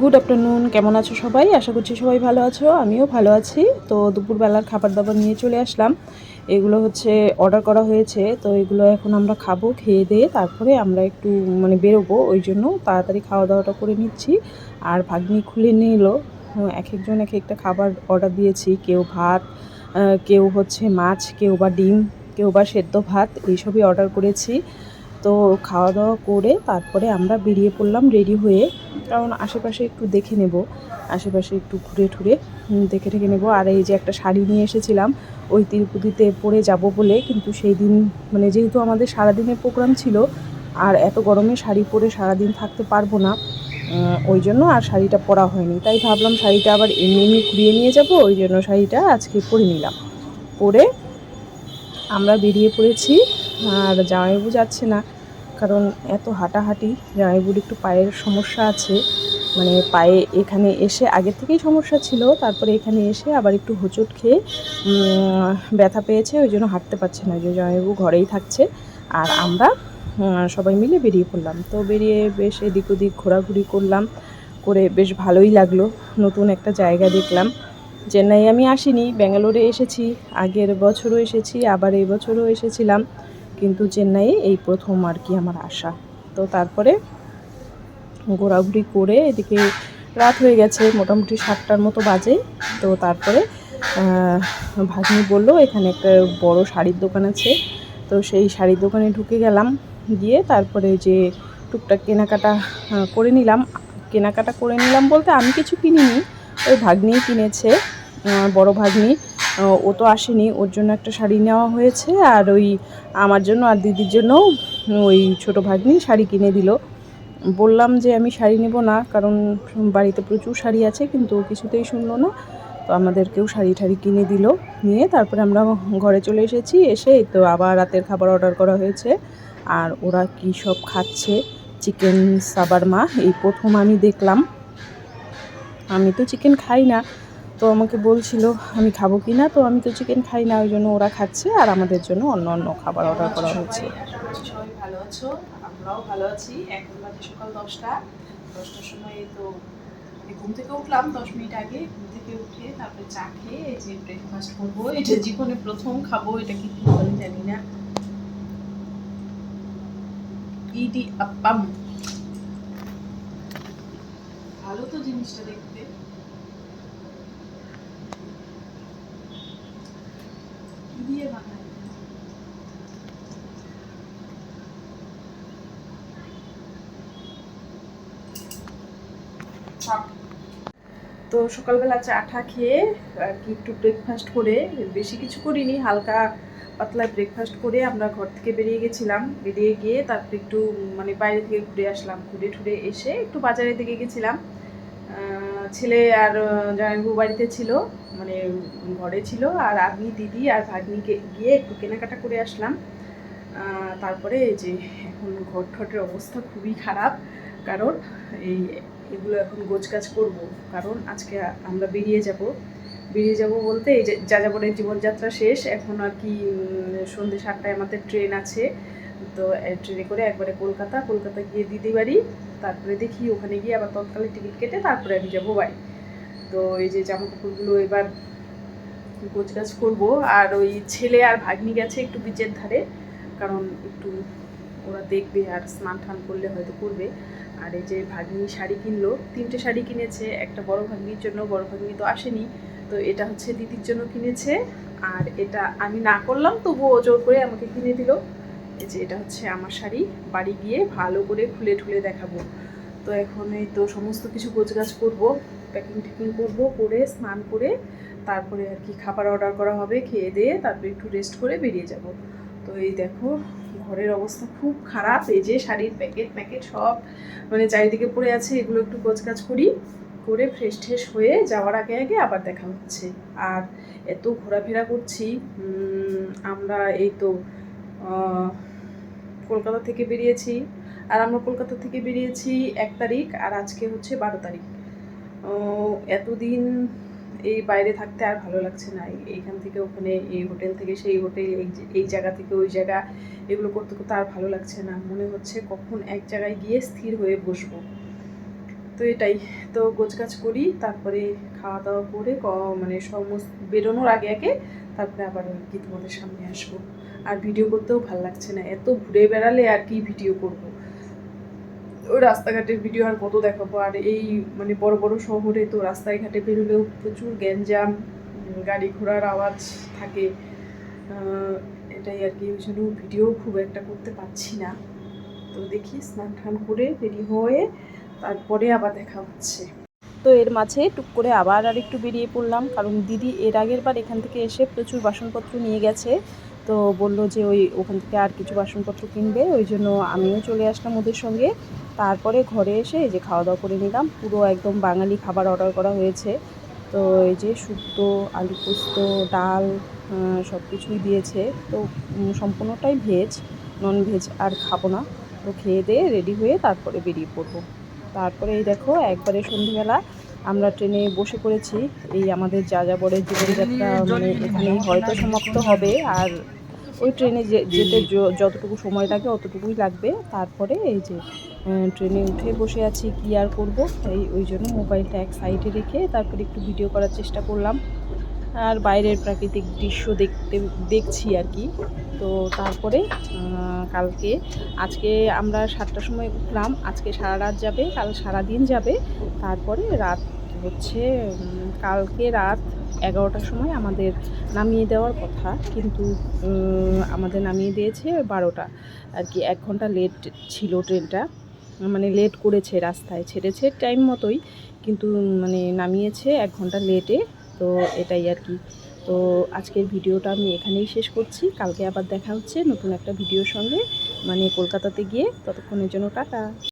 Good afternoon কেমন আছো সবাই? আশা করছি সবাই ভালো আছো, আমিও ভালো আছি। তো দুপুরবেলার খাবার দাবার নিয়ে চলে আসলাম। এগুলো হচ্ছে অর্ডার করা হয়েছে, তো এগুলো এখন আমরা খাব, খেয়ে দিয়ে তারপরে আমরা একটু মানে বেরোবো, ওই জন্য তাড়াতাড়ি খাওয়া দাওয়াটা করে নিচ্ছি। আর ভাগ্নি খুলে নিল। এক একজন এক একটা খাবার অর্ডার দিয়েছি, কেউ ভাত কেউ হচ্ছে মাছ, কেউ বা ডিম, কেউ বা সেদ্ধ ভাত, এইসবই অর্ডার করেছি। তো খাওয়া দাওয়া করে তারপরে আমরা বেরিয়ে পড়লাম রেডি হয়ে। কারণ আশেপাশে একটু দেখে নেব। আশেপাশে একটু ঘুরে ঠুরে দেখে ঠেকে নেব। আর এই যে একটা শাড়ি নিয়ে এসেছিলাম, ওই তিরুপতিতে পরে যাব বলে, কিন্তু সেই দিন মানে যেহেতু আমাদের সারাদিনের প্রোগ্রাম ছিল, আর এত গরমে শাড়ি পরে সারাদিন থাকতে পারব না ওই জন্য আর শাড়িটা পরা হয়নি। তাই ভাবলাম শাড়িটা আবার এমনি এমনি ঘুরিয়ে নিয়ে যাব, ওই জন্য শাড়িটা আজকে পরে নিলাম। পরে আমরা বেরিয়ে পড়েছি, আর জামাইবাবু যাচ্ছে না। কারণ এত হাঁটাহাঁটি জামাইবাবুর একটু পায়ের সমস্যা আছে মানে পায়ে এখানে এসে আগে থেকেই সমস্যা ছিল, তারপরে এখানে এসে আবার একটু হোঁচট খেয়ে ব্যথা পেয়েছে, ওই জন্য হাঁটতে পারছে না, ওই জন্য ঘরেই থাকছে। আর আমরা সবাই মিলে বেরিয়ে পড়লাম। তো বেরিয়ে বেশ এদিক ওদিক ঘোরাঘুরি করলাম, করে বেশ ভালোই লাগল। নতুন একটা জায়গা দেখলাম। চেন্নাই আমি আসিনি, ব্যাঙ্গালোরে এসেছি, আগের বছরও এসেছি, আবার এই বছরও এসেছিলাম। কিন্তু চেন্নাইয়ে এই প্রথম আর কি আমার আসা তো তারপরে ঘোরাঘুরি করে এদিকে রাত হয়ে গেছে, মোটামুটি সাতটার মতো বাজে। তো তারপরে ভাগ্নি বলল, এখানে একটা বড় শাড়ির দোকান আছে। তো সেই শাড়ির দোকানে ঢুকে গেলাম, গিয়ে তারপরে যে টুকটাক কেনাকাটা করে নিলাম। কেনাকাটা করে নিলাম বলতে আমি কিছু কিনিনি, ওই ভাগ্নিই কিনেছে বড় ভাগ্নি। ও তো আসেনি, ওর জন্য একটা শাড়ি নেওয়া হয়েছে, আর ওই আমার জন্য আর দিদির জন্য ওই ছোট ভাগ্নি শাড়ি কিনে দিল। বললাম যে আমি শাড়ি নেব না, কারণ বাড়িতে প্রচুর শাড়ি আছে, কিন্তু কিছুতেই শুনলো না। তো আমাদেরকেও শাড়ি ঠাড়ি কিনে দিল, নিয়ে তারপরে আমরা ঘরে চলে এসেছি, এসে তো আবার রাতের খাবার অর্ডার করা হয়েছে। আর ওরা কী সব খাচ্ছে, চিকেন সাবারমা, এই প্রথম আমি দেখলাম। আমি তো চিকেন খাই না তো আমাকে বলছিল আমি খাব কি না? তো আমি তো চিকেন খাই না ওই জন্য ওরা খাচ্ছে আর আমাদের জন্য অন্য অন্য খাবার অর্ডার করা হচ্ছে। সবাই ভালো আছো? আমরাও ভালো আছি। এখন বাজে সকাল দশটা। দশটার সময় তো ঘুম থেকে উঠলাম দশ মিনিট আগে। ঘুম থেকে উঠে তারপরে চা খেয়ে যে ব্রেকফাস্ট করব। এটা জীবনে প্রথম খাব এটা কি কি বলে জানি না। ইডি আপ্পাম ভালো তো জিনিসটা দেখতে। দিয়ে বানায় তো সকালবেলা চা টা খেয়ে আর কি একটু ব্রেকফাস্ট করে বেশি কিছু করিনি হালকা পাতলা ব্রেকফাস্ট করে আমরা ঘর থেকে বেরিয়ে গেছিলাম। বেরিয়ে গিয়ে তারপর একটু মানে বাইরে থেকে ঘুরে আসলাম। ঘুরে ঠুরে এসে একটু বাজারের দিকে গেছিলাম। ছেলে আর জামাইবু বাড়িতে ছিল মানে ঘরে ছিল, আর আমি দিদি আর ভাগ্নিকে গিয়ে একটু কেনাকাটা করে আসলাম। তারপরে এই যে এখন ঘর ঠটের অবস্থা খুবই খারাপ, কারণ এই এগুলো এখন গোছগাছ করব, কারণ আজকে আমরা বেরিয়ে যাব। বেরিয়ে যাব বলতে এই যে যাযাবরের জীবনযাত্রা শেষ, এখন আর কি সন্ধ্যে সাতটায় আমাদের ট্রেন আছে। তো ট্রেনে করে একবারে কলকাতা কলকাতা গিয়ে দিদি বাড়ি তারপরে দেখি ওখানে গিয়ে আবার তৎকালে টিকিট কেটে তারপরে আমি যাব বাড়ি। তো এই যে জামা কাপড়গুলো এবার গোছগাছ করব, আর ওই ছেলে আর ভাগ্নি গেছে একটু বিচের ধারে, কারণ একটু ওরা দেখবে আর স্নান টান করলে হয়তো করবে। আর এই যে ভাগ্নি শাড়ি কিনলো, তিনটে শাড়ি কিনেছে, একটা বড় ভাগ্নির জন্য, বড় ভাগ্নি তো আসেনি। তো এটা হচ্ছে দিদির জন্য কিনেছে, আর এটা আমি না করলাম, তবুও জোর করে আমাকে কিনে দিল। এই যে এটা হচ্ছে আমার শাড়ি। বাড়ি গিয়ে ভালো করে খুলে ঠুলে দেখাবো। তো এখন এই তো সমস্ত কিছু গোছগাছ করব প্যাকিং ট্যাকিং করব, করে স্নান করে তারপরে আর কি খাবার অর্ডার করা হবে, খেয়ে দিয়ে তারপরে একটু রেস্ট করে বেরিয়ে যাব। তো এই দেখো, ঘরের অবস্থা খুব খারাপ। এই যে শাড়ির প্যাকেট প্যাকেট সব মানে চারিদিকে পড়ে আছে। এগুলো একটু গোছগাছ করি, করে ফ্রেশ ট্রেশ হয়ে যাওয়ার আগে আগে আবার দেখা হচ্ছে। আর এত ঘোরাফেরা করছি আমরা এই তো কলকাতা থেকে বেরিয়েছি। আর আমরা কলকাতা থেকে বেরিয়েছি এক তারিখ, আর আজকে হচ্ছে বারো তারিখ। এতদিন এই বাইরে থাকতে আর ভালো লাগছে না। এইখান থেকে ওখানে এই হোটেল থেকে সেই হোটেল, এই জায়গা থেকে ওই জায়গা, এগুলো করতে করতে আর ভালো লাগছে না। মনে হচ্ছে কখন এক জায়গায় গিয়ে স্থির হয়ে বসবো। তো এটাই। তো গোছগাছ করি, তারপরে খাওয়া দাওয়া করে মানে সমস্ত বেরোনোর আগে আগে তারপরে আবার কি তোমাদের সামনে আসব। আর ভিডিও করতেও ভালো লাগছে না। এত ঘুরে বেড়ালে আর কি ভিডিও করব? ওই রাস্তাঘাটের ভিডিও আর কত দেখাবো? আর এই মানে বড় বড় শহরে তো রাস্তায় ঘাটে বেরোলেও প্রচুর গ্যাঞ্জাম, গাড়ি ঘোড়ার আওয়াজ থাকে। এটাই আর কি, ওই জন্য ভিডিও খুব একটা করতে পারছি না। তো দেখি স্নান টান করে রেডি হয়ে তারপরে আবার দেখা হচ্ছে। তো এর মাঝে টুক করে আবার আর একটু বেরিয়ে পড়লাম, কারণ দিদি এর আগের বার এখান থেকে এসে প্রচুর বাসনপত্র নিয়ে গেছে। তো বলল যে ওই ওখান থেকে আর কিছু বাসনপত্র কিনবে, ওই জন্য আমিও চলে আসলাম ওদের সঙ্গে। তারপরে ঘরে এসে এই যে খাওয়া দাওয়া করে নিলাম, পুরো একদম বাঙালি খাবার অর্ডার করা হয়েছে। তো এই যে শুক্তো, আলু পোস্ত, ডাল সব কিছুই দিয়েছে। তো সম্পূর্ণটাই ভেজ নন ভেজ আর খাব না। তো খেয়ে দিয়ে রেডি হয়ে তারপরে বেরিয়ে পড়ব। তারপরে এই দেখো, একবারে সন্ধ্যেবেলা আমরা ট্রেনে বসে পড়েছি। এই আমাদের যাযাবরের জীবনযাত্রা মানে এখানেই হয়তো সমাপ্ত হবে। আর ওই ট্রেনে যে- যেতে য- যতটুকু সময় লাগে অতটুকুই লাগবে। তারপরে এই যে ট্রেনে উঠে বসে আছি, কি আর করব? এই, ওই জন্য মোবাইলটা এক সাইডে রেখে তারপরে একটু ভিডিও করার চেষ্টা করলাম। আর বাইরের প্রাকৃতিক দৃশ্য দেখতে, দেখছি আর কি। তো তারপরে কালকে, আজকে আমরা সাতটার সময় উঠলাম। আজকে সারা রাত যাবে, কাল সারা দিন যাবে। তারপরে রাত হচ্ছে কালকে রাত এগারোটার সময় আমাদের নামিয়ে দেওয়ার কথা, কিন্তু আমাদের নামিয়ে দিয়েছে বারোটা। আর কি এক ঘণ্টা লেট ছিল ট্রেনটা মানে লেট করেছে রাস্তায়, ছেড়েছে টাইম মতোই, কিন্তু মানে নামিয়েছে এক ঘণ্টা লেটে, তো এটাই আর কি। তো আজকের ভিডিওটা আমি এখানেই শেষ করছি। কালকে আবার দেখা হচ্ছে নতুন একটা ভিডিওর সঙ্গে মানে কলকাতাতে গিয়ে, ততক্ষণের জন্য টাটা।